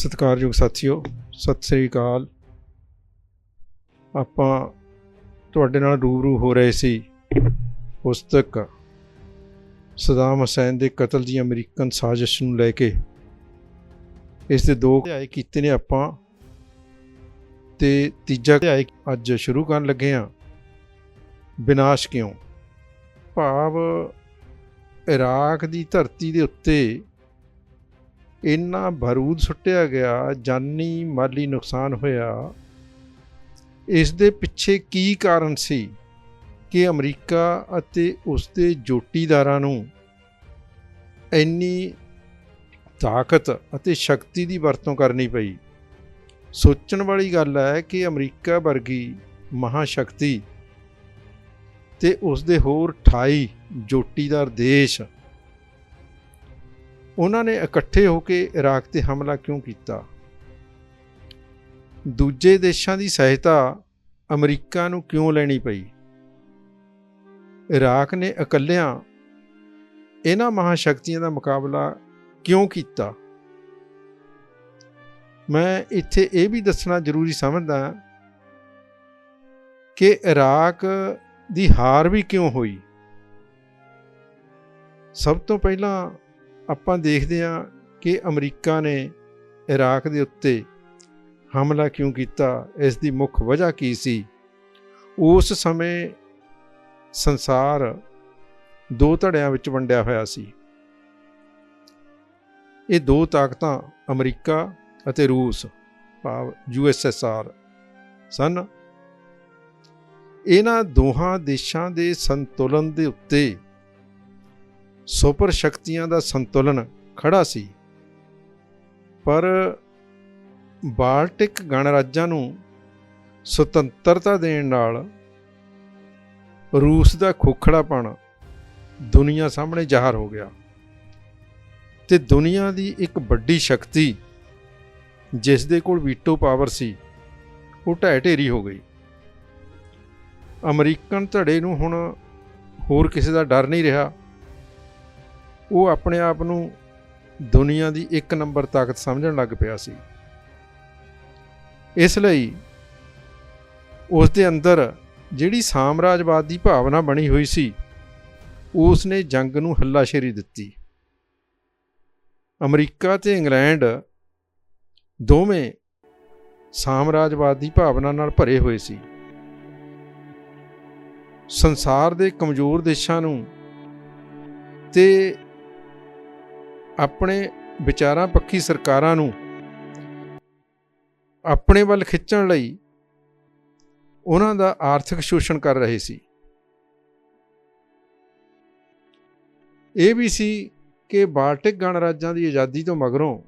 ਸਤਿਕਾਰਯੋਗ ਸਾਥੀਓ, ਸਤਿ ਸ੍ਰੀ ਅਕਾਲ। ਆਪਾਂ ਤੁਹਾਡੇ ਨਾਲ ਰੂਬਰੂ ਹੋ ਰਹੇ ਸੀ ਪੁਸਤਕ ਸਦਾਮ ਹੁਸੈਨ ਦੇ ਕਤਲ ਦੀ ਅਮਰੀਕਨ ਸਾਜ਼ਿਸ਼ ਨੂੰ ਲੈ ਕੇ। ਇਸ ਦੇ ਦੋ ਅਧਿਆਏ ਕੀਤੇ ਨੇ ਆਪਾਂ ਤੇ ਤੀਜਾ ਅਧਿਆਇ ਅੱਜ ਸ਼ੁਰੂ ਕਰਨ ਲੱਗੇ ਹਾਂ। ਵਿਨਾਸ਼ ਕਿਉਂ? ਭਾਵ ਇਰਾਕ ਦੀ ਧਰਤੀ ਦੇ ਉੱਤੇ ਇੰਨਾ ਬਾਰੂਦ ਸੁੱਟਿਆ ਗਿਆ, ਜਾਨੀ ਮਾਲੀ ਨੁਕਸਾਨ ਹੋਇਆ। ਇਸ ਦੇ ਪਿੱਛੇ ਕੀ ਕਾਰਨ ਸੀ ਕਿ ਅਮਰੀਕਾ ਅਤੇ ਉਸ ਦੇ ਜੋਟੀਦਾਰਾਂ ਨੂੰ ਇੰਨੀ ਤਾਕਤ ਅਤੇ ਸ਼ਕਤੀ ਦੀ ਵਰਤੋਂ ਕਰਨੀ ਪਈ? ਸੋਚਣ ਵਾਲੀ ਗੱਲ ਹੈ ਕਿ ਅਮਰੀਕਾ ਵਰਗੀ ਮਹਾਸ਼ਕਤੀ ਤੇ ਉਸ ਦੇ ਹੋਰ 28 ਜੋਟੀਦਾਰ ਦੇਸ਼ ਉਹਨਾਂ ਨੇ ਇਕੱਠੇ ਹੋ ਕੇ ਇਰਾਕ ਤੇ ਹਮਲਾ ਕਿਉਂ ਕੀਤਾ? ਦੂਜੇ ਦੇਸ਼ਾਂ ਦੀ ਸਹਾਇਤਾ ਅਮਰੀਕਾ ਨੂੰ ਕਿਉਂ ਲੈਣੀ ਪਈ? ਇਰਾਕ ਨੇ ਇਕੱਲਿਆਂ ਇਹਨਾਂ ਮਹਾਸ਼ਕਤੀਆਂ ਦਾ ਮੁਕਾਬਲਾ ਕਿਉਂ ਕੀਤਾ? ਮੈਂ ਇੱਥੇ ਇਹ ਵੀ ਦੱਸਣਾ ਜ਼ਰੂਰੀ ਸਮਝਦਾ ਕਿ ਇਰਾਕ ਦੀ ਹਾਰ ਵੀ ਕਿਉਂ ਹੋਈ? ਸਭ ਤੋਂ ਪਹਿਲਾਂ ਆਪਾਂ ਦੇਖਦੇ ਹਾਂ ਕਿ ਅਮਰੀਕਾ ਨੇ ਇਰਾਕ ਦੇ ਉੱਤੇ ਹਮਲਾ ਕਿਉਂ ਕੀਤਾ, ਇਸ ਦੀ ਮੁੱਖ ਵਜ੍ਹਾ ਕੀ ਸੀ? ਉਸ ਸਮੇਂ ਸੰਸਾਰ ਦੋ ਧੜਿਆਂ ਵਿੱਚ ਵੰਡਿਆ ਹੋਇਆ ਸੀ। ਇਹ ਦੋ ਤਾਕਤਾਂ ਅਮਰੀਕਾ ਅਤੇ ਰੂਸ, ਭਾਵ ਯੂਐਸਐਸਆਰ ਸਨ। ਇਹਨਾਂ ਦੋਹਾਂ ਦੇਸ਼ਾਂ ਦੇ ਸੰਤੁਲਨ ਦੇ ਉੱਤੇ ਸੁਪਰ ਸ਼ਕਤੀਆਂ ਦਾ ਸੰਤੁਲਨ ਖੜਾ ਸੀ। ਪਰ ਬਾਲਟਿਕ ਗਣਰਾਜਾਂ ਨੂੰ ਸੁਤੰਤਰਤਾ ਦੇਣ ਨਾਲ ਰੂਸ ਦਾ ਖੋਖੜਾਪਣ ਦੁਨੀਆ ਸਾਹਮਣੇ ਜ਼ਾਹਰ ਹੋ ਗਿਆ ਤੇ ਦੁਨੀਆ ਦੀ ਇੱਕ ਵੱਡੀ ਸ਼ਕਤੀ, ਜਿਸ ਦੇ ਕੋਲ ਵੀਟੋ ਪਾਵਰ ਸੀ, ਉਹ ਢਹਿ ਢੇਰੀ ਹੋ ਗਈ। ਅਮਰੀਕਨ ਧੜੇ ਨੂੰ ਹੁਣ ਹੋਰ ਕਿਸੇ ਦਾ ਡਰ ਨਹੀਂ ਰਿਹਾ। ਉਹ ਆਪਣੇ ਆਪ ਨੂੰ ਦੁਨੀਆ ਦੀ ਇੱਕ ਨੰਬਰ ਤਾਕਤ ਸਮਝਣ ਲੱਗ ਪਿਆ ਸੀ। ਇਸ ਲਈ ਉਸ ਦੇ ਅੰਦਰ ਜਿਹੜੀ ਸਾਮਰਾਜਵਾਦ ਦੀ ਭਾਵਨਾ ਬਣੀ ਹੋਈ ਸੀ ਉਸ ਨੇ ਜੰਗ ਨੂੰ ਹੱਲਾਸ਼ੇਰੀ ਦਿੱਤੀ। ਅਮਰੀਕਾ ਤੇ ਇੰਗਲੈਂਡ ਦੋਵੇਂ ਸਾਮਰਾਜਵਾਦ ਦੀ ਭਾਵਨਾ ਨਾਲ ਭਰੇ ਹੋਏ ਸੀ। ਸੰਸਾਰ ਦੇ ਕਮਜ਼ੋਰ ਦੇਸ਼ਾਂ ਨੂੰ ਤੇ ਆਪਣੇ ਵਿਚਾਰਾਂ ਪੱਖੀ ਸਰਕਾਰਾਂ ਨੂੰ ਆਪਣੇ ਵੱਲ ਖਿੱਚਣ ਲਈ ਉਹਨਾਂ ਦਾ ਆਰਥਿਕ ਸ਼ੋਸ਼ਣ ਕਰ ਰਹੇ ਸੀ। ਇਹ ਵੀ ਸੀ ਕਿ ਬਾਲਟਿਕ ਗਣਰਾਜਾਂ ਦੀ ਆਜ਼ਾਦੀ ਤੋਂ ਮਗਰੋਂ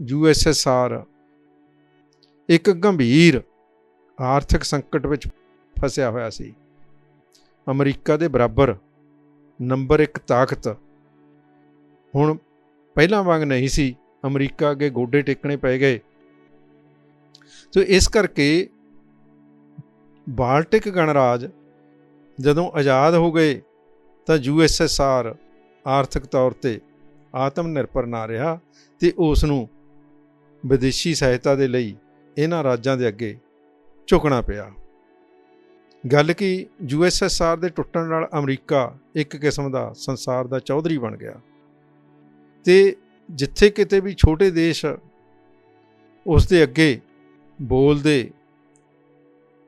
ਯੂਐਸਐਸਆਰ ਇੱਕ ਗੰਭੀਰ ਆਰਥਿਕ ਸੰਕਟ ਵਿੱਚ ਫਸਿਆ ਹੋਇਆ ਸੀ। ਅਮਰੀਕਾ ਦੇ ਬਰਾਬਰ ਨੰਬਰ 1 ਤਾਕਤ ਹੁਣ ਪਹਿਲਾਂ ਵਾਂਗ ਨਹੀਂ ਸੀ, ਅਮਰੀਕਾ ਅੱਗੇ ਗੋਡੇ ਟੇਕਣੇ ਪੈ ਗਏ। ਸੋ ਇਸ ਕਰਕੇ ਬਾਲਟਿਕ ਗਣਰਾਜ ਜਦੋਂ ਆਜ਼ਾਦ ਹੋ ਗਏ ਤਾਂ ਯੂਐਸਐਸਆਰ ਆਰਥਿਕ ਤੌਰ ਤੇ ਆਤਮ ਨਿਰਭਰ ਨਾ ਰਿਹਾ ਤੇ ਉਸ ਨੂੰ ਵਿਦੇਸ਼ੀ ਸਹਾਇਤਾ ਦੇ ਲਈ ਇਹਨਾਂ ਰਾਜਾਂ ਦੇ ਅੱਗੇ ਝੁਕਣਾ ਪਿਆ। ਗੱਲ ਕੀ ਯੂਐਸਐਸਆਰ ਦੇ ਟੁੱਟਣ ਨਾਲ ਅਮਰੀਕਾ ਇੱਕ ਕਿਸਮ ਦਾ ਸੰਸਾਰ ਦਾ ਚੌਧਰੀ ਬਣ ਗਿਆ। ਤੇ ਜਿੱਥੇ ਕਿਤੇ ਵੀ ਛੋਟੇ ਦੇਸ਼ ਉਸ ਦੇ ਅੱਗੇ ਬੋਲਦੇ,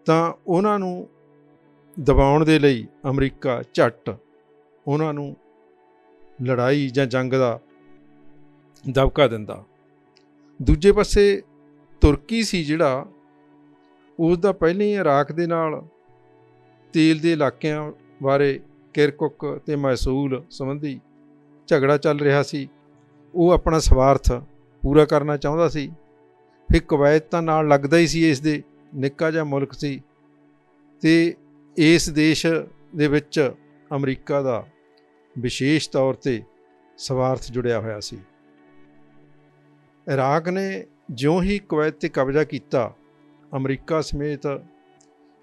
ਤਾਂ ਉਹਨਾਂ ਨੂੰ ਦਬਾਉਣ ਦੇ ਲਈ ਅਮਰੀਕਾ ਝੱਟ ਉਹਨਾਂ ਨੂੰ ਲੜਾਈ ਜਾਂ ਜੰਗ ਦਾ ਦਬਕਾ ਦਿੰਦਾ। ਦੂਜੇ ਪਾਸੇ ਤੁਰਕੀ ਸੀ ਜਿਹੜਾ ਉਸ ਦਾ ਪਹਿਲਾਂ ਹੀ ਇਰਾਕ ਦੇ ਨਾਲ ਤੇਲ ਦੇ ਇਲਾਕਿਆਂ ਬਾਰੇ ਕਿਰਕੁਕ ਤੇ ਮਸੂਲ ਸੰਬੰਧੀ ਝਗੜਾ ਚੱਲ ਰਿਹਾ ਸੀ। ਉਹ ਆਪਣਾ ਸਵਾਰਥ ਪੂਰਾ ਕਰਨਾ ਚਾਹੁੰਦਾ ਸੀ। ਫਿਰ ਕੁਵੈਤ ਤਾਂ ਨਾਲ ਲੱਗਦਾ ਹੀ ਸੀ ਇਸ ਦੇ, ਨਿੱਕਾ ਜਿਹਾ ਮੁਲਕ ਸੀ। ਤੇ ਇਸ ਦੇਸ਼ ਦੇ ਵਿੱਚ ਅਮਰੀਕਾ ਦਾ ਵਿਸ਼ੇਸ਼ ਤੌਰ ਤੇ ਸਵਾਰਥ ਜੁੜਿਆ ਹੋਇਆ ਸੀ। ਇਰਾਕ ਨੇ ਜਿਉਂ ਹੀ ਕੁਵੈਤ ਤੇ ਕਬਜ਼ਾ ਕੀਤਾ, ਅਮਰੀਕਾ ਸਮੇਤ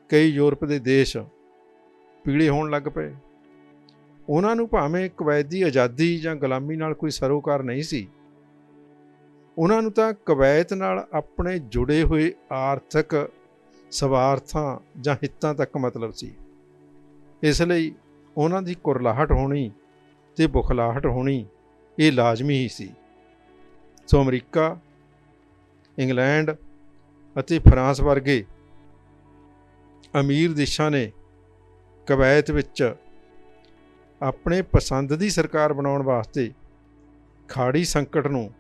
ਕਈ ਯੂਰਪ ਦੇ ਦੇਸ਼ ਪੀਲੇ ਹੋਣ ਲੱਗ ਪਏ। ਉਹਨਾਂ ਨੂੰ ਭਾਵੇਂ ਕੁਵੈਤ ਦੀ ਆਜ਼ਾਦੀ ਜਾਂ ਗੁਲਾਮੀ ਨਾਲ ਕੋਈ ਸਰੋਕਾਰ ਨਹੀਂ ਸੀ, ਉਹਨਾਂ ਨੂੰ ਤਾਂ ਕਵੈਤ ਨਾਲ ਆਪਣੇ ਜੁੜੇ ਹੋਏ ਆਰਥਿਕ ਸਵਾਰਥਾਂ ਜਾਂ ਹਿੱਤਾਂ ਤੱਕ ਮਤਲਬ ਸੀ। ਇਸ ਲਈ ਉਹਨਾਂ ਦੀ ਕੁਰਲਾਹਟ ਹੋਣੀ ਤੇ ਬੁਖਲਾਹਟ ਹੋਣੀ ਇਹ ਲਾਜ਼ਮੀ ਹੀ ਸੀ। ਸੋ ਅਮਰੀਕਾ, ਇੰਗਲੈਂਡ ਅਤੇ ਫਰਾਂਸ ਵਰਗੇ ਅਮੀਰ ਦੇਸ਼ਾਂ ਨੇ ਕਵੈਤ ਵਿੱਚ ਆਪਣੇ ਪਸੰਦ ਦੀ ਸਰਕਾਰ ਬਣਾਉਣ ਵਾਸਤੇ ਖਾੜੀ ਸੰਕਟ ਨੂੰ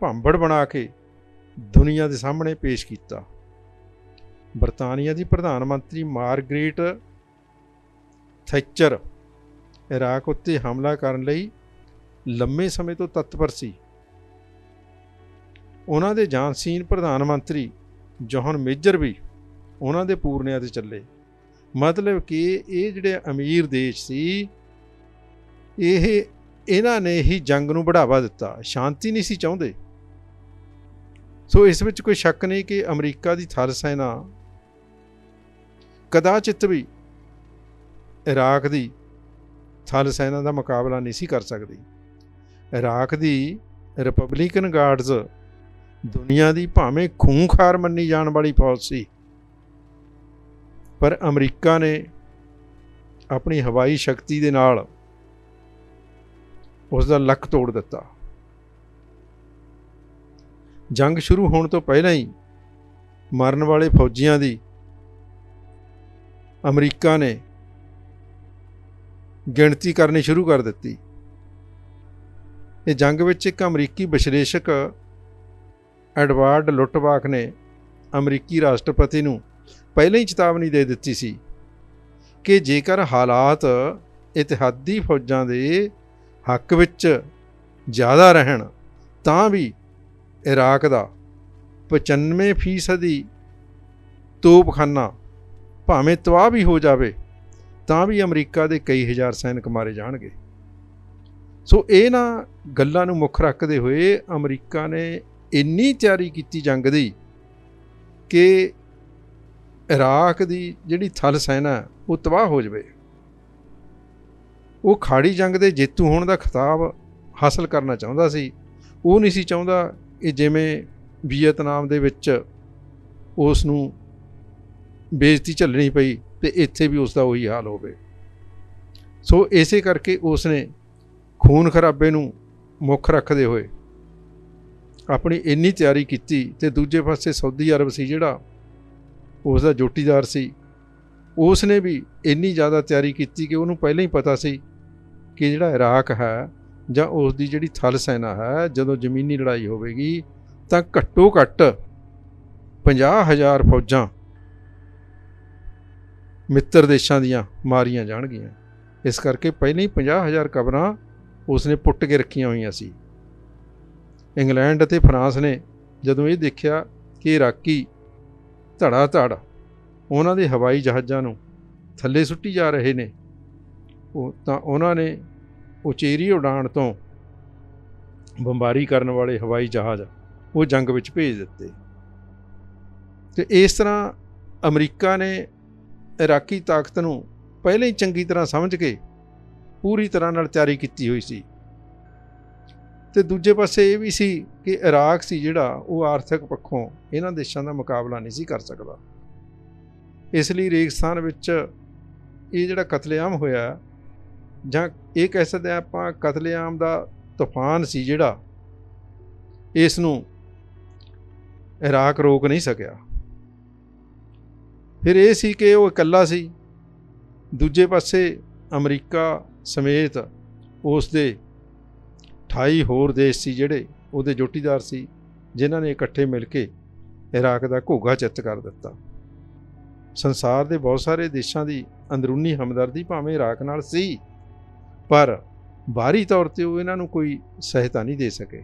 ਭਾਂਬੜ ਬਣਾ ਕੇ ਦੁਨੀਆ ਦੇ ਸਾਹਮਣੇ ਪੇਸ਼ ਕੀਤਾ। ਬਰਤਾਨੀਆ ਦੀ ਪ੍ਰਧਾਨ ਮੰਤਰੀ ਮਾਰਗਰੇਟ ਥੈਚਰ ਇਰਾਕ ਉੱਤੇ ਹਮਲਾ ਕਰਨ ਲਈ ਲੰਮੇ ਸਮੇਂ ਤੋਂ ਤਤਪਰ ਸੀ। ਉਹਨਾਂ ਦੇ ਜਾਨਸੀਨ ਪ੍ਰਧਾਨ ਮੰਤਰੀ ਜੋਹਨ ਮੇਜਰ ਵੀ ਉਹਨਾਂ ਦੇ ਪੂਰਨਿਆਂ ਤੇ ਚੱਲੇ। ਮਤਲਬ ਕਿ ਇਹ ਜਿਹੜੇ ਅਮੀਰ ਦੇਸ਼ ਸੀ ਇਹ, ਇਹਨਾਂ ਨੇ ਹੀ ਜੰਗ ਨੂੰ ਬੜਾਵਾ ਦਿੱਤਾ। ਸ਼ਾਂਤੀ ਨਹੀਂ ਸੀ ਚਾਹੁੰਦੇ। ਸੋ ਇਸ ਵਿੱਚ ਕੋਈ ਸ਼ੱਕ ਨਹੀਂ ਕਿ ਅਮਰੀਕਾ ਦੀ ਥਲ ਸੈਨਾ ਕਦਾਚਿਤ ਵੀ ਇਰਾਕ ਦੀ ਥਲ ਸੈਨਾ ਦਾ ਮੁਕਾਬਲਾ ਨਹੀਂ ਸੀ ਕਰ ਸਕਦੀ। ਇਰਾਕ ਦੀ ਰਿਪਬਲਿਕਨ ਗਾਰਡਜ਼ ਦੁਨੀਆ ਦੀ ਭਾਵੇਂ ਖੂੰਖਾਰ ਮੰਨੀ ਜਾਣ ਵਾਲੀ ਫੌਜ ਸੀ, ਪਰ ਅਮਰੀਕਾ ਨੇ ਆਪਣੀ ਹਵਾਈ ਸ਼ਕਤੀ ਦੇ ਨਾਲ ਉਸ ਦਾ ਲੱਕ ਤੋੜ ਦਿੱਤਾ। ਜੰਗ ਸ਼ੁਰੂ ਹੋਣ ਤੋਂ ਪਹਿਲਾਂ ਹੀ ਮਰਨ ਵਾਲੇ ਫੌਜੀਆਂ ਦੀ ਅਮਰੀਕਾ ਨੇ ਗਿਣਤੀ ਕਰਨੀ ਸ਼ੁਰੂ ਕਰ ਦਿੱਤੀ। ਇਹ ਜੰਗ ਵਿੱਚ ਇੱਕ ਅਮਰੀਕੀ ਵਿਸ਼ਲੇਸ਼ਕ ਐਡਵਰਡ ਲੁੱਟਵਾਕ ਨੇ ਅਮਰੀਕੀ ਰਾਸ਼ਟਰਪਤੀ ਨੂੰ ਪਹਿਲਾਂ ਹੀ ਚੇਤਾਵਨੀ ਦੇ ਦਿੱਤੀ ਸੀ ਕਿ ਜੇਕਰ ਹਾਲਾਤ ਇਤਿਹਾਦੀ ਫੌਜਾਂ ਦੇ ਹੱਕ ਵਿੱਚ ਜ਼ਿਆਦਾ ਰਹਿਣ, ਤਾਂ ਵੀ ਇਰਾਕ ਦਾ 95% ਫੀਸਦੀ ਤੋਪਖਾਨਾ ਭਾਵੇਂ ਤਬਾਹ ਵੀ ਹੋ ਜਾਵੇ, ਤਾਂ ਵੀ ਅਮਰੀਕਾ ਦੇ ਕਈ ਹਜ਼ਾਰ ਸੈਨਿਕ ਮਾਰੇ ਜਾਣਗੇ। ਸੋ ਇਹ ਨਾ ਗੱਲਾਂ ਨੂੰ ਮੁੱਖ ਰੱਖਦੇ ਹੋਏ ਅਮਰੀਕਾ ਨੇ ਇੰਨੀ ਤਿਆਰੀ ਕੀਤੀ ਜੰਗ ਦੀ ਕਿ ਇਰਾਕ ਦੀ ਜਿਹੜੀ ਥਲ ਸੈਨਾ ਉਹ ਤਬਾਹ ਹੋ ਜਾਵੇ। ਉਹ ਖਾੜੀ ਜੰਗ ਦੇ ਜੇਤੂ ਹੋਣ ਦਾ ਖਿਤਾਬ ਹਾਸਲ ਕਰਨਾ ਚਾਹੁੰਦਾ ਸੀ। ਉਹ ਨਹੀਂ ਸੀ ਚਾਹੁੰਦਾ ਕਿ ਜਿਵੇਂ ਵੀਅਤਨਾਮ ਦੇ ਵਿੱਚ ਉਸ ਨੂੰ ਬੇਇੱਜ਼ਤੀ ਝੱਲਣੀ ਪਈ ਤੇ ਇੱਥੇ ਵੀ ਉਸ ਦਾ ਉਹੀ ਹਾਲ ਹੋਵੇ। ਸੋ ਇਸੇ ਕਰਕੇ ਉਸ ਨੇ ਖੂਨ ਖਰਾਬੇ ਨੂੰ ਮੁੱਖ ਰੱਖਦੇ ਹੋਏ ਆਪਣੀ ਇੰਨੀ ਤਿਆਰੀ ਕੀਤੀ ਤੇ ਦੂਜੇ ਪਾਸੇ ਸਾਊਦੀ ਅਰਬ ਸੀ ਜਿਹੜਾ ਉਸ ਦਾ ਜੋਟੀਦਾਰ ਸੀ। ਉਸ ਨੇ ਵੀ ਇੰਨੀ ਜ਼ਿਆਦਾ ਤਿਆਰੀ ਕੀਤੀ ਕਿ ਉਹਨੂੰ ਪਹਿਲਾਂ ਹੀ ਪਤਾ ਸੀ ਕਿ ਜਿਹੜਾ ਇਰਾਕ ਹੈ ਜਾਂ ਉਸ ਦੀ ਜਿਹੜੀ ਥਲ ਸੈਨਾ ਹੈ, ਜਦੋਂ ਜ਼ਮੀਨੀ ਲੜਾਈ ਹੋਵੇਗੀ, ਤਾਂ ਘੱਟੋ ਘੱਟ 50000 ਫੌਜਾਂ ਮਿੱਤਰ ਦੇਸ਼ਾਂ ਦੀਆਂ ਮਾਰੀਆਂ ਜਾਣਗੀਆਂ। ਇਸ ਕਰਕੇ ਪਹਿਲਾਂ ਹੀ 50000 ਕਬਰਾਂ ਉਸਨੇ ਪੁੱਟ ਕੇ ਰੱਖੀਆਂ ਹੋਈਆਂ ਸੀ। ਇੰਗਲੈਂਡ ਅਤੇ ਫਰਾਂਸ ਨੇ ਜਦੋਂ ਇਹ ਦੇਖਿਆ ਕਿ ਇਰਾਕੀ ਧੜਾ ਧੜ ਉਹਨਾਂ ਦੇ ਹਵਾਈ ਜਹਾਜ਼ਾਂ ਨੂੰ ਥੱਲੇ ਸੁੱਟੀ ਜਾ ਰਹੇ ਨੇ, ਉਹ ਤਾਂ ਉਹਨਾਂ ਨੇ ਉਚੇਰੀ ਉਡਾਣ ਤੋਂ ਬੰਬਾਰੀ ਕਰਨ ਵਾਲੇ ਹਵਾਈ ਜਹਾਜ਼ ਉਹ ਜੰਗ ਵਿੱਚ ਭੇਜ ਦਿੱਤੇ। ਤੇ ਇਸ ਤਰ੍ਹਾਂ ਅਮਰੀਕਾ ਨੇ ਇਰਾਕੀ ਤਾਕਤ ਨੂੰ ਪਹਿਲਾਂ ਹੀ ਚੰਗੀ ਤਰ੍ਹਾਂ ਸਮਝ ਕੇ ਪੂਰੀ ਤਰ੍ਹਾਂ ਨਾਲ ਤਿਆਰੀ ਕੀਤੀ ਹੋਈ ਸੀ। ਤੇ ਦੂਜੇ ਪਾਸੇ ਇਹ ਵੀ ਸੀ ਕਿ ਇਰਾਕ ਸੀ ਜਿਹੜਾ ਉਹ ਆਰਥਿਕ ਪੱਖੋਂ ਇਹਨਾਂ ਦੇਸ਼ਾਂ ਦਾ ਮੁਕਾਬਲਾ ਨਹੀਂ ਸੀ ਕਰ ਸਕਦਾ। ਇਸ ਲਈ ਰੇਗਿਸਤਾਨ ਵਿੱਚ ਇਹ ਜਿਹੜਾ ਕਤਲੇਆਮ ਹੋਇਆ ਜਾਂ ਇਹ ਕਹਿ ਸਕਦੇ ਹਾਂ ਆਪਾਂ ਕਤਲੇਆਮ ਦਾ ਤੂਫਾਨ ਸੀ ਜਿਹੜਾ ਇਸ ਨੂੰ ਇਰਾਕ ਰੋਕ ਨਹੀਂ ਸਕਿਆ। ਫਿਰ ਇਹ ਸੀ ਕਿ ਉਹ ਇਕੱਲਾ ਸੀ। ਦੂਜੇ ਪਾਸੇ ਅਮਰੀਕਾ ਸਮੇਤ ਉਸ ਦੇ 28 ਹੋਰ ਦੇਸ਼ ਸੀ ਜਿਹੜੇ ਉਹਦੇ ਜੋਟੀਦਾਰ ਸੀ, ਜਿਨ੍ਹਾਂ ਨੇ ਇਕੱਠੇ ਮਿਲ ਕੇ ਇਰਾਕ ਦਾ ਘੋਗਾ ਚਿੱਤ ਕਰ ਦਿੱਤਾ। ਸੰਸਾਰ ਦੇ ਬਹੁਤ ਸਾਰੇ ਦੇਸ਼ਾਂ ਦੀ ਅੰਦਰੂਨੀ ਹਮਦਰਦੀ ਭਾਵੇਂ ਇਰਾਕ ਨਾਲ ਸੀ। ਪਰ ਬਾਹਰੀ ਤੌਰ ਤੇ ਉਹ ਇਹਨਾਂ ਨੂੰ ਕੋਈ ਸਹਾਇਤਾ ਨਹੀਂ ਦੇ ਸਕੇ।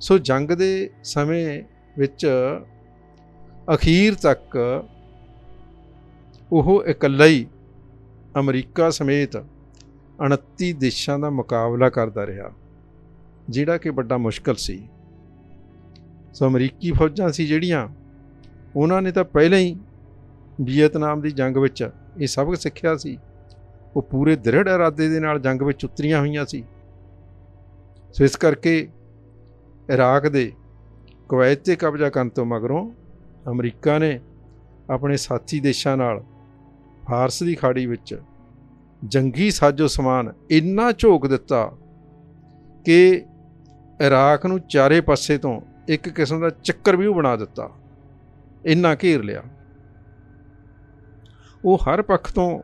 ਸੋ ਜੰਗ ਦੇ ਸਮੇਂ ਵਿੱਚ ਅਖੀਰ ਤੱਕ ਉਹ ਇਕੱਲਾ ਹੀ ਅਮਰੀਕਾ ਸਮੇਤ 29 ਦੇਸ਼ਾਂ ਦਾ ਮੁਕਾਬਲਾ ਕਰਦਾ ਰਿਹਾ, ਜਿਹੜਾ ਕਿ ਵੱਡਾ ਮੁਸ਼ਕਲ ਸੀ। ਸੋ ਅਮਰੀਕੀ ਫੌਜਾਂ ਸੀ ਜਿਹੜੀਆਂ, ਉਹਨਾਂ ਨੇ ਤਾਂ ਪਹਿਲਾਂ ਹੀ ਵੀਅਤਨਾਮ ਦੀ ਜੰਗ ਵਿੱਚ ਇਹ ਸਬਕ ਸਿੱਖਿਆ ਸੀ। ਉਹ ਪੂਰੇ ਦ੍ਰਿੜ ਇਰਾਦੇ ਦੇ ਨਾਲ ਜੰਗ ਵਿੱਚ ਉਤਰੀਆਂ ਹੋਈਆਂ ਸੀ। ਸੋ ਇਸ ਕਰਕੇ ਇਰਾਕ ਦੇ ਕੁਵੈਤ ਤੇ ਕਬਜ਼ਾ ਕਰਨ ਤੋਂ ਮਗਰੋਂ ਅਮਰੀਕਾ ਨੇ ਆਪਣੇ ਸਾਥੀ ਦੇਸ਼ਾਂ ਨਾਲ ਫਾਰਸ ਦੀ ਖਾੜੀ ਵਿੱਚ ਜੰਗੀ ਸਾਜੋ ਸਮਾਨ ਇੰਨਾ ਝੋਕ ਦਿੱਤਾ ਕਿ ਇਰਾਕ ਨੂੰ ਚਾਰੇ ਪਾਸੇ ਤੋਂ ਇੱਕ ਕਿਸਮ ਦਾ ਚੱਕਰ ਵੀ ਬਣਾ ਦਿੱਤਾ। ਇੰਨਾ ਘੇਰ ਲਿਆ। ਉਹ ਹਰ ਪੱਖ ਤੋਂ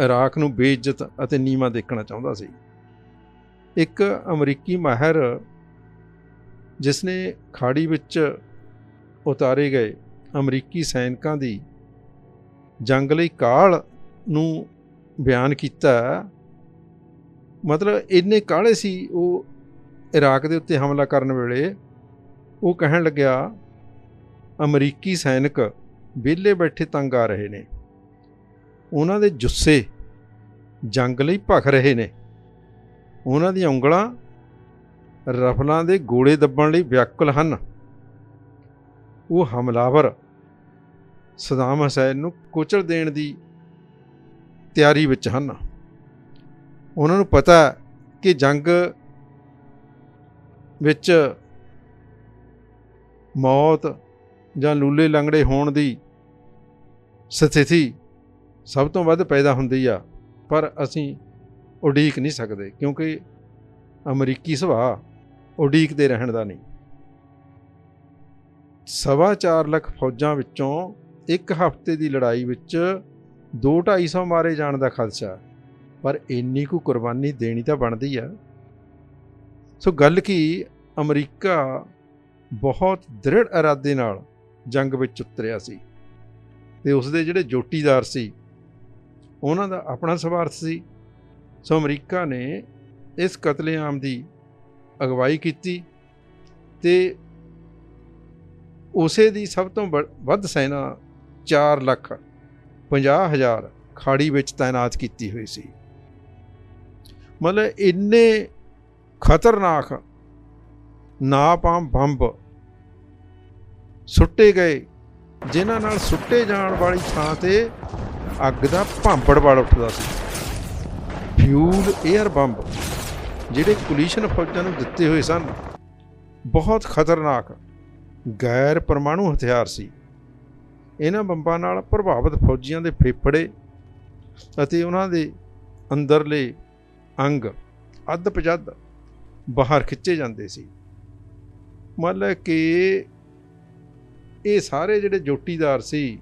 ਇਰਾਕ ਨੂੰ ਬੇਇੱਜ਼ਤ ਅਤੇ ਨੀਵਾ ਦੇਖਣਾ ਚਾਹੁੰਦਾ ਸੀ। ਇੱਕ ਅਮਰੀਕੀ ਮਾਹਿਰ ਜਿਸ ਨੇ ਖਾੜੀ ਵਿੱਚ ਉਤਾਰੇ ਗਏ ਅਮਰੀਕੀ ਸੈਨਿਕਾਂ ਦੀ ਜੰਗ ਲਈ ਕਾਲ ਨੂੰ ਬਿਆਨ ਕੀਤਾ, ਮਤਲਬ ਇੰਨੇ ਕਾਲੇ ਸੀ ਉਹ ਇਰਾਕ ਦੇ ਉੱਤੇ ਹਮਲਾ ਕਰਨ ਵੇਲੇ, ਉਹ ਕਹਿਣ ਲੱਗਿਆ, ਅਮਰੀਕੀ ਸੈਨਿਕ ਵਿਹਲੇ ਬੈਠੇ ਤੰਗ ਆ ਰਹੇ ਨੇ। ਉਹਨਾਂ ਦੇ ਜੁੱਸੇ ਜੰਗ ਲਈ ਭਖ ਰਹੇ ਨੇ। ਉਹਨਾਂ ਦੀਆਂ ਉਂਗਲਾਂ ਰਫਲਾਂ ਦੇ ਗੋਲੇ ਦੱਬਣ ਲਈ ਵਿਆਕੁਲ ਹਨ। ਉਹ ਹਮਲਾਵਰ ਸਦਾਮ ਹਸੈਨ ਨੂੰ ਕੁਚਲ ਦੇਣ ਦੀ ਤਿਆਰੀ ਵਿੱਚ ਹਨ। ਉਹਨਾਂ ਨੂੰ ਪਤਾ ਕਿ ਜੰਗ ਵਿੱਚ ਮੌਤ ਜਾਂ ਲੂਲੇ ਲੰਗੜੇ ਹੋਣ ਦੀ ਸਥਿਤੀ ਸਭ ਤੋਂ ਵੱਧ ਪੈਦਾ ਹੁੰਦੀ ਆ, ਪਰ ਅਸੀਂ ਉਡੀਕ ਨਹੀਂ ਸਕਦੇ ਕਿਉਂਕਿ ਅਮਰੀਕੀ ਸੁਭਾਅ ਉਡੀਕਦੇ ਰਹਿਣ ਦਾ ਨਹੀਂ। ਸਵਾ ਚਾਰ ਲੱਖ ਫੌਜਾਂ ਵਿੱਚੋਂ ਇੱਕ ਹਫ਼ਤੇ ਦੀ ਲੜਾਈ ਵਿੱਚ 2-250 ਮਾਰੇ ਜਾਣ ਦਾ ਖਦਸ਼ਾ, ਪਰ ਇੰਨੀ ਕੁ ਕੁਰਬਾਨੀ ਦੇਣੀ ਤਾਂ ਬਣਦੀ ਆ। ਸੋ ਗੱਲ ਕੀ, ਅਮਰੀਕਾ ਬਹੁਤ ਦ੍ਰਿੜ ਇਰਾਦੇ ਨਾਲ ਜੰਗ ਵਿੱਚ ਉਤਰਿਆ ਸੀ ਤੇ ਉਸ ਦੇ ਜਿਹੜੇ ਜੋਟੀਦਾਰ ਸੀ ਉਹਨਾਂ ਦਾ ਆਪਣਾ ਸਵਾਰਥ ਸੀ। ਸੋ ਅਮਰੀਕਾ ਨੇ ਇਸ ਕਤਲੇਆਮ ਦੀ ਅਗਵਾਈ ਕੀਤੀ ਤੇ ਉਸੇ ਦੀ ਸਭ ਤੋਂ ਵ- ਵੱਧ ਸੈਨਾ 4 ਲੱਖ 50 ਹਜ਼ਾਰ ਖਾੜੀ ਵਿੱਚ ਤਾਇਨਾਤ ਕੀਤੀ ਹੋਈ ਸੀ। ਮਤਲਬ ਇੰਨੇ ਖਤਰਨਾਕ ਨਾਪਾਮ ਬੰਬ ਸੁੱਟੇ ਗਏ, ਜਿਨ੍ਹਾਂ ਨਾਲ ਸੁੱਟੇ ਜਾਣ ਵਾਲੀ ਥਾਂ ਤੇ ਅੱਗ ਦਾ ਭਾਂਬੜ ਵੜ ਉੱਠਦਾ ਸੀ। ਫਿਊਲ 에ਅਰ ਬੰਬ ਜਿਹੜੇ ਕੁਲੀਸ਼ਨ ਫੌਜਾਂ ਨੂੰ ਦਿੱਤੇ ਹੋਏ ਸਨ, ਬਹੁਤ ਖਤਰਨਾਕ, ਗੈਰ ਪਰਮਾਣੂ ਹਥਿਆਰ ਸੀ। ਇਹਨਾਂ ਬੰਬਾਂ ਨਾਲ ਪ੍ਰਭਾਵਿਤ ਫੌਜੀਆਂ ਦੇ ਫੇਫੜੇ ਅਤੇ ਉਹਨਾਂ ਦੇ ਅੰਦਰਲੇ ਅੰਗ ਅੱਧ ਪਜੱਦ ਬਾਹਰ ਖਿੱਚੇ ਜਾਂਦੇ ਸੀ। ਮਤਲਬ ਕਿ ਇਹ ਸਾਰੇ ਜਿਹੜੇ ਜੋਟੀਦਾਰ ਸੀ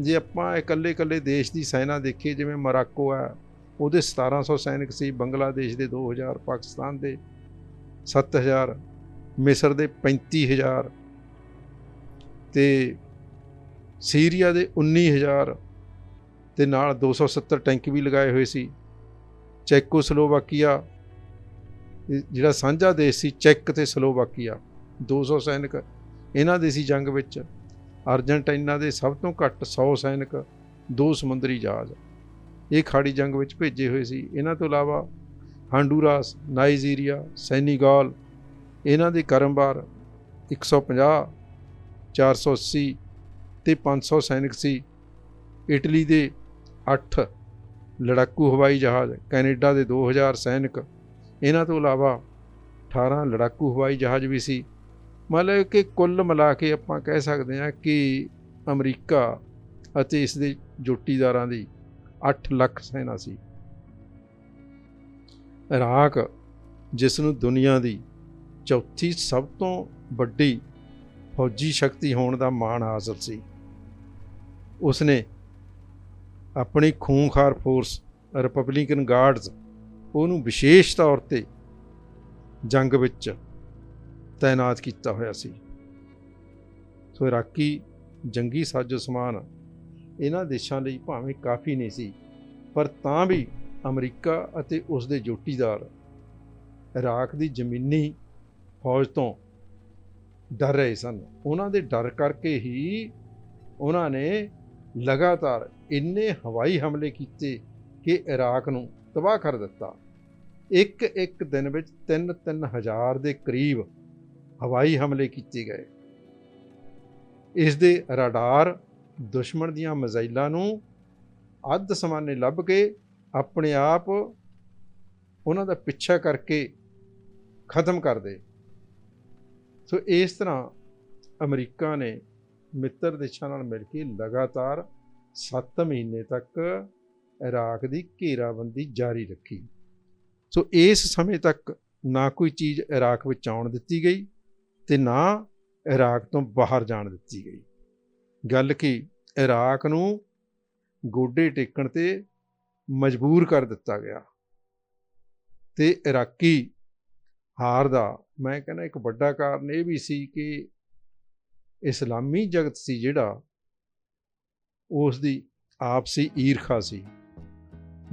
ਜੇ ਆਪਾਂ ਇਕੱਲੇ ਇਕੱਲੇ ਦੇਸ਼ ਦੀ ਸੈਨਾ ਦੇਖੀਏ, ਜਿਵੇਂ ਮਰਾਕੋ ਆ ਉਹਦੇ 1700 ਸੈਨਿਕ ਸੀ, ਬੰਗਲਾਦੇਸ਼ ਦੇ 2000 ਪਾਕਿਸਤਾਨ ਦੇ 7000 ਮਿਸਰ ਦੇ 35000 ਤੇ ਸੀਰੀਆ ਦੇ 19000 ਤੇ ਨਾਲ 270 ਟੈਂਕ ਵੀ ਲਗਾਏ ਹੋਏ ਸੀ। ਚੈਕੋਸਲੋਵਾਕੀਆ, ਇਹ ਜਿਹੜਾ ਸਾਂਝਾ ਦੇਸ਼ ਸੀ, ਚੈਕ ਤੇ ਸਲੋਵਾਕੀਆ 200 ਸੈਨਿਕ ਇਹਨਾਂ ਦੇ ਸੀ ਜੰਗ ਵਿੱਚ। ਅਰਜਨਟੀਨਾ ਦੇ ਸਭ ਤੋਂ ਘੱਟ 100 ਸੈਨਿਕ ਦੋ ਸਮੁੰਦਰੀ ਜਹਾਜ਼ ਇਹ ਖਾੜੀ ਜੰਗ ਵਿੱਚ ਭੇਜੇ ਹੋਏ ਸੀ। ਇਹਨਾਂ ਤੋਂ ਇਲਾਵਾ ਹਾਂਡੂਰਾਸ, ਨਾਈਜੀਰੀਆ, ਸੈਨੀਗਾਲ, ਇਹਨਾਂ ਦੇ ਕਰਮਬਾਰ 150 480 ਤੇ 500 ਸੈਨਿਕ ਸੀ। ਇਟਲੀ ਦੇ 8 ਲੜਾਕੂ ਹਵਾਈ ਜਹਾਜ਼, ਕੈਨੇਡਾ ਦੇ 2000 ਸੈਨਿਕ, ਇਹਨਾਂ ਤੋਂ ਇਲਾਵਾ 18 ਲੜਾਕੂ ਹਵਾਈ ਜਹਾਜ਼ ਵੀ ਸੀ। ਮਤਲਬ ਕਿ ਕੁੱਲ ਮਿਲਾ ਕੇ ਆਪਾਂ ਕਹਿ ਸਕਦੇ ਹਾਂ ਕਿ ਅਮਰੀਕਾ ਅਤੇ ਇਸ ਦੇ ਜੋਟੀਦਾਰਾਂ ਦੀ 8 ਲੱਖ ਸੈਨਾ ਸੀ। ਇਰਾਕ, ਜਿਸ ਨੂੰ ਦੁਨੀਆ ਦੀ ਚੌਥੀ ਸਭ ਤੋਂ ਵੱਡੀ ਫੌਜੀ ਸ਼ਕਤੀ ਹੋਣ ਦਾ ਮਾਣ ਹਾਸਲ ਸੀ। ਉਸਨੇ ਆਪਣੀ ਖੂਨਖਾਰ ਫੋਰਸ ਰਿਪਬਲਿਕਨ ਗਾਰਡਸ ਉਹਨੂੰ ਵਿਸ਼ੇਸ਼ ਤੌਰ ਤੇ ਜੰਗ ਵਿੱਚ ਤਾਇਨਾਤ ਕੀਤਾ ਹੋਇਆ ਸੀ। ਸੋ ਇਰਾਕੀ ਜੰਗੀ ਸਾਜੋ ਸਮਾਨ ਇਹਨਾਂ ਦੇਸ਼ਾਂ ਲਈ ਭਾਵੇਂ ਕਾਫੀ ਨਹੀਂ ਸੀ, ਪਰ ਤਾਂ ਵੀ ਅਮਰੀਕਾ ਅਤੇ ਉਸ ਦੇ ਜੋਟੀਦਾਰ ਇਰਾਕ ਦੀ ਜ਼ਮੀਨੀ ਫੌਜ ਤੋਂ ਡਰ ਰਹੇ ਸਨ। ਉਹਨਾਂ ਦੇ ਡਰ ਕਰਕੇ ਹੀ ਉਹਨਾਂ ਨੇ ਲਗਾਤਾਰ ਇੰਨੇ ਹਵਾਈ ਹਮਲੇ ਕੀਤੇ ਕਿ ਇਰਾਕ ਨੂੰ ਤਬਾਹ ਕਰ ਦਿੱਤਾ। ਇੱਕ ਇੱਕ ਦਿਨ ਵਿੱਚ 3-3 ਹਜ਼ਾਰ ਦੇ ਕਰੀਬ ਹਵਾਈ ਹਮਲੇ ਕੀਤੇ ਗਏ। ਇਸ ਦੇ ਰਾਡਾਰ ਦੁਸ਼ਮਣ ਦੀਆਂ ਮਜ਼ਾਈਲਾਂ ਨੂੰ ਅੱਧ ਸਮਾਨੇ ਲੱਭ ਕੇ ਆਪਣੇ ਆਪ ਉਹਨਾਂ ਦਾ ਪਿੱਛਾ ਕਰਕੇ ਖਤਮ ਕਰ ਦੇ। ਸੋ ਇਸ ਤਰ੍ਹਾਂ ਅਮਰੀਕਾ ਨੇ ਮਿੱਤਰ ਦੇਸ਼ਾਂ ਨਾਲ ਮਿਲ ਕੇ ਲਗਾਤਾਰ 7 ਮਹੀਨੇ ਤੱਕ ਇਰਾਕ ਦੀ ਘੇਰਾਬੰਦੀ ਜਾਰੀ ਰੱਖੀ। ਸੋ ਇਸ ਸਮੇਂ ਤੱਕ ਨਾ ਕੋਈ ਚੀਜ਼ ਇਰਾਕ ਵਿੱਚ ਆਉਣ ਦਿੱਤੀ ਗਈ। ਤੇ ਨਾ ਇਰਾਕ ਤੋਂ ਬਾਹਰ ਜਾਣ ਦਿੱਤੀ ਗਈ। ਗੱਲ ਕੀ? ਇਰਾਕ ਨੂੰ ਗੋਡੇ ਟੇਕਣ ਤੇ ਮਜਬੂਰ ਕਰ ਦਿੱਤਾ ਗਿਆ। ਤੇ ਇਰਾਕੀ ਹਾਰ ਦਾ ਮੈਂ ਕਹਿੰਦਾ ਇੱਕ ਵੱਡਾ ਕਾਰਨ ਇਹ ਵੀ ਸੀ ਕਿ ਇਸਲਾਮੀ ਜਗਤ ਸੀ ਜਿਹੜਾ ਉਸ ਦੀ ਆਪਸੀ ਈਰਖਾ ਸੀ।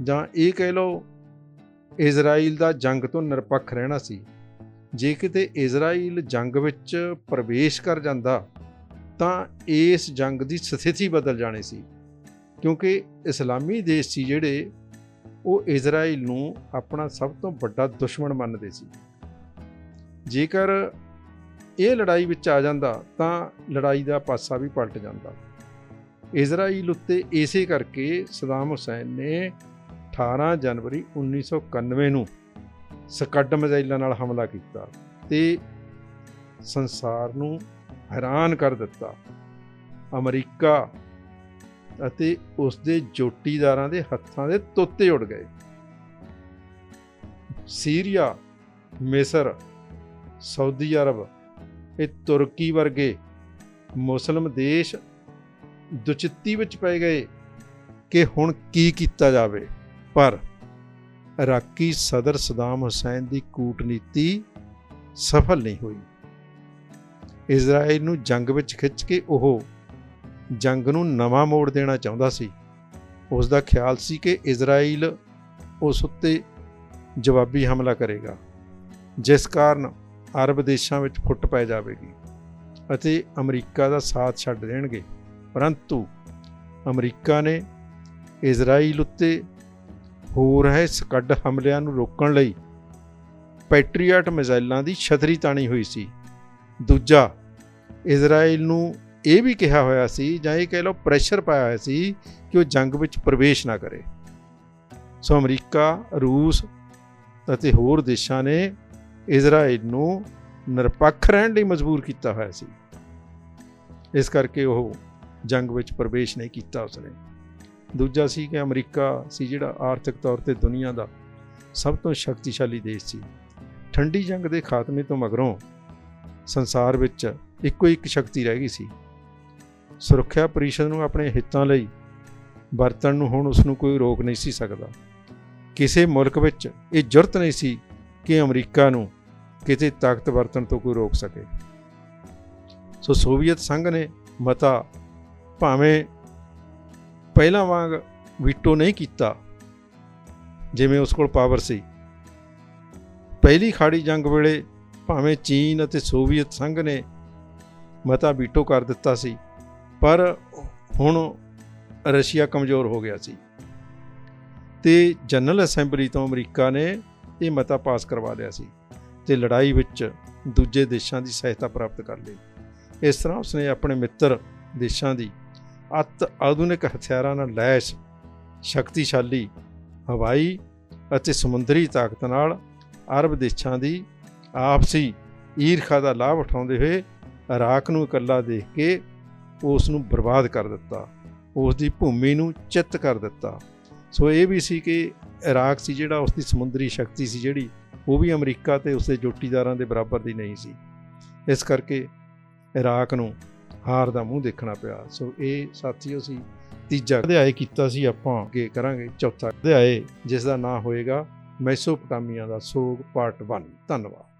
ਜਾਂ ਇਹ ਕਹਿ ਲਓ, ਇਜ਼ਰਾਈਲ ਦਾ ਜੰਗ ਤੋਂ ਨਿਰਪੱਖ ਰਹਿਣਾ ਸੀ। ਜੇ ਕਿਤੇ ਇਜ਼ਰਾਈਲ ਜੰਗ ਵਿੱਚ ਪ੍ਰਵੇਸ਼ ਕਰ ਜਾਂਦਾ, ਤਾਂ ਇਸ ਜੰਗ ਦੀ ਸਥਿਤੀ ਬਦਲ ਜਾਣੀ ਸੀ। ਕਿਉਂਕਿ ਇਸਲਾਮੀ ਦੇਸ਼ ਸੀ ਜਿਹੜੇ, ਉਹ ਇਜ਼ਰਾਈਲ ਨੂੰ ਆਪਣਾ ਸਭ ਤੋਂ ਵੱਡਾ ਦੁਸ਼ਮਣ ਮੰਨਦੇ ਸੀ। ਜੇਕਰ ਇਹ ਲੜਾਈ ਵਿੱਚ ਆ ਜਾਂਦਾ, ਤਾਂ ਲੜਾਈ ਦਾ ਪਾਸਾ ਵੀ ਪਲਟ ਜਾਂਦਾ। ਇਜ਼ਰਾਈਲ ਉੱਤੇ ਇਸੇ ਕਰਕੇ ਸਦਾਮ ਹੁਸੈਨ ਨੇ 18 ਜਨਵਰੀ 1991 ਨੂੰ ਸਕੱਡ ਮਿਜ਼ਾਈਲਾਂ ਨਾਲ ਹਮਲਾ ਕੀਤਾ ਤੇ ਸੰਸਾਰ ਨੂੰ ਹੈਰਾਨ ਕਰ ਦਿੱਤਾ। ਅਮਰੀਕਾ ਅਤੇ ਉਸ ਦੇ ਜੋਟੀਦਾਰਾਂ ਦੇ ਹੱਥਾਂ ਦੇ ਤੋਤੇ ਉੱਡ ਗਏ। ਸੀਰੀਆ, ਮਿਸਰ, ਸਾਊਦੀ ਅਰਬ ਇਹ ਤੁਰਕੀ ਵਰਗੇ ਮੁਸਲਮ ਦੇਸ਼ ਦੁਚਿੱਤੀ ਵਿੱਚ ਪੈ ਗਏ ਕਿ ਹੁਣ ਕੀ ਕੀਤਾ ਜਾਵੇ। ਪਰ ਇਰਾਕੀ ਸਦਰ ਸਦਾਮ ਹੁਸੈਨ ਦੀ ਕੂਟਨੀਤੀ ਸਫਲ ਨਹੀਂ ਹੋਈ। ਇਜ਼ਰਾਈਲ ਨੂੰ ਜੰਗ ਵਿੱਚ ਖਿੱਚ ਕੇ ਉਹ ਜੰਗ ਨੂੰ ਨਵਾਂ ਮੋੜ ਦੇਣਾ ਚਾਹੁੰਦਾ ਸੀ। ਉਸ ਦਾ ਖਿਆਲ ਸੀ ਕਿ ਇਜ਼ਰਾਈਲ ਉਸ ਉੱਤੇ ਜਵਾਬੀ ਹਮਲਾ ਕਰੇਗਾ, ਜਿਸ ਕਾਰਨ ਅਰਬ ਦੇਸ਼ਾਂ ਵਿੱਚ ਫੁੱਟ ਪੈ ਜਾਵੇਗੀ ਅਤੇ ਅਮਰੀਕਾ ਦਾ ਸਾਥ ਛੱਡ ਦੇਣਗੇ। ਪਰੰਤੂ ਅਮਰੀਕਾ ਨੇ ਇਜ਼ਰਾਈਲ ਉੱਤੇ ਹੋ ਰਹੇ ਸਕੱਡ ਹਮਲਿਆਂ ਨੂੰ ਰੋਕਣ ਲਈ। ਪੈਟਰੀਅਟ ਮਿਜ਼ਾਈਲਾਂ ਦੀ ਛਤਰੀ ਤਾਣੀ ਹੋਈ ਸੀ। ਦੂਜਾ, ਇਜ਼ਰਾਈਲ ਨੂੰ ਇਹ ਵੀ ਕਿਹਾ ਹੋਇਆ ਸੀ ਜਾਂ ਇਹ ਕਹਿ ਲਓ ਪ੍ਰੈਸ਼ਰ ਪਾਇਆ ਹੋਇਆ ਸੀ ਕਿ ਉਹ ਜੰਗ ਵਿੱਚ ਪ੍ਰਵੇਸ਼ ਨਾ ਕਰੇ। ਸੋ ਅਮਰੀਕਾ, ਰੂਸ ਅਤੇ ਹੋਰ ਦੇਸ਼ਾਂ ਨੇ ਇਜ਼ਰਾਈਲ ਨੂੰ ਨਿਰਪੱਖ ਰਹਿਣ ਲਈ ਮਜਬੂਰ ਕੀਤਾ ਹੋਇਆ ਸੀ। ਇਸ ਕਰਕੇ ਉਹ ਜੰਗ ਵਿੱਚ ਪ੍ਰਵੇਸ਼ ਨਹੀਂ ਕੀਤਾ ਉਸਨੇ। ਦੂਜਾ ਸੀ ਕਿ ਅਮਰੀਕਾ ਸੀ ਜਿਹੜਾ ਆਰਥਿਕ ਤੌਰ ਤੇ ਦੁਨੀਆ ਦਾ ਸਭ ਤੋਂ ਸ਼ਕਤੀਸ਼ਾਲੀ ਦੇਸ਼ ਸੀ। ਠੰਡੀ ਜੰਗ ਦੇ ਖਾਤਮੇ ਤੋਂ ਮਗਰੋਂ ਸੰਸਾਰ ਵਿੱਚ ਇੱਕੋ ਇੱਕ ਸ਼ਕਤੀ ਰਹਿ ਗਈ ਸੀ। ਸੁਰੱਖਿਆ ਪਰਿਸ਼ਦ ਨੂੰ ਆਪਣੇ ਹਿੱਤਾਂ ਲਈ ਵਰਤਣ ਨੂੰ ਹੁਣ ਉਸ ਨੂੰ ਕੋਈ ਰੋਕ ਨਹੀਂ ਸੀ ਸਕਦਾ। ਕਿਸੇ ਮੁਲਕ ਵਿੱਚ ਇਹ ਜੁਰਤ ਨਹੀਂ ਸੀ ਕਿ ਅਮਰੀਕਾ ਨੂੰ ਕਿਤੇ ਤਾਕਤ ਵਰਤਣ ਤੋਂ ਕੋਈ ਰੋਕ ਸਕੇ। ਸੋ ਸੋਵੀਅਤ ਸੰਘ ਨੇ ਮਤਾ ਭਾਵੇਂ ਪਹਿਲਾਂ ਵਾਂਗ ਵੀਟੋ ਨਹੀਂ ਕੀਤਾ, ਜਿਵੇਂ ਉਸ ਕੋਲ ਪਾਵਰ ਸੀ। ਪਹਿਲੀ ਖਾੜੀ ਜੰਗ ਵੇਲੇ ਭਾਵੇਂ ਚੀਨ ਅਤੇ ਸੋਵੀਅਤ ਸੰਘ ਨੇ ਮਤਾ ਵੀਟੋ ਕਰ ਦਿੱਤਾ ਸੀ, ਪਰ ਹੁਣ ਰਸ਼ੀਆ ਕਮਜ਼ੋਰ ਹੋ ਗਿਆ ਸੀ। ਤੇ ਜਨਰਲ ਅਸੈਂਬਲੀ ਤੋਂ ਅਮਰੀਕਾ ਨੇ ਇਹ ਮਤਾ ਪਾਸ ਕਰਵਾ ਲਿਆ ਸੀ ਤੇ ਲੜਾਈ ਵਿੱਚ ਦੂਜੇ ਦੇਸ਼ਾਂ ਦੀ ਸਹਾਇਤਾ ਪ੍ਰਾਪਤ ਕਰ ਲਈ। ਇਸ ਤਰ੍ਹਾਂ ਉਸਨੇ ਆਪਣੇ ਮਿੱਤਰ ਦੇਸ਼ਾਂ ਦੀ ਅਤ ਆਧੁਨਿਕ ਹਥਿਆਰਾਂ ਨਾਲ ਲੈਸ, ਸ਼ਕਤੀਸ਼ਾਲੀ ਹਵਾਈ ਅਤੇ ਸਮੁੰਦਰੀ ਤਾਕਤ ਨਾਲ ਅਰਬ ਦੇਸ਼ਾਂ ਦੀ ਆਪਸੀ ਈਰਖਾ ਦਾ ਲਾਭ ਉਠਾਉਂਦੇ ਹੋਏ ਇਰਾਕ ਨੂੰ ਇਕੱਲਾ ਦੇਖ ਕੇ ਉਸ ਨੂੰ ਬਰਬਾਦ ਕਰ ਦਿੱਤਾ, ਉਸ ਦੀ ਭੂਮੀ ਨੂੰ ਚਿੱਤ ਕਰ ਦਿੱਤਾ। ਸੋ ਇਹ ਵੀ ਸੀ ਕਿ ਇਰਾਕ ਸੀ ਜਿਹੜਾ ਉਸ ਦੀ ਸਮੁੰਦਰੀ ਸ਼ਕਤੀ ਸੀ ਜਿਹੜੀ, ਉਹ ਵੀ ਅਮਰੀਕਾ ਤੇ ਉਸਦੇ ਜੋਟੀਦਾਰਾਂ ਦੇ ਬਰਾਬਰ ਦੀ ਨਹੀਂ ਸੀ। ਇਸ ਕਰਕੇ ਇਰਾਕ ਨੂੰ ਹਾਰ ਦਾ ਮੂੰਹ ਦੇਖਣਾ ਪਿਆ। ਸੋ ਇਹ ਸਾਥੀਓ ਸੀ ਤੀਜਾ ਅਧਿਆਇ ਕੀਤਾ ਸੀ, ਆਪਾਂ ਅੱਗੇ ਕਰਾਂਗੇ ਚੌਥਾ ਅਧਿਆਇ ਜਿਸ ਦਾ ਨਾਮ ਹੋਏਗਾ ਮੈਸੋਪਟਾਮੀਆ ਦਾ ਸੋਗ ਪਾਰਟ 1 ਧੰਨਵਾਦ।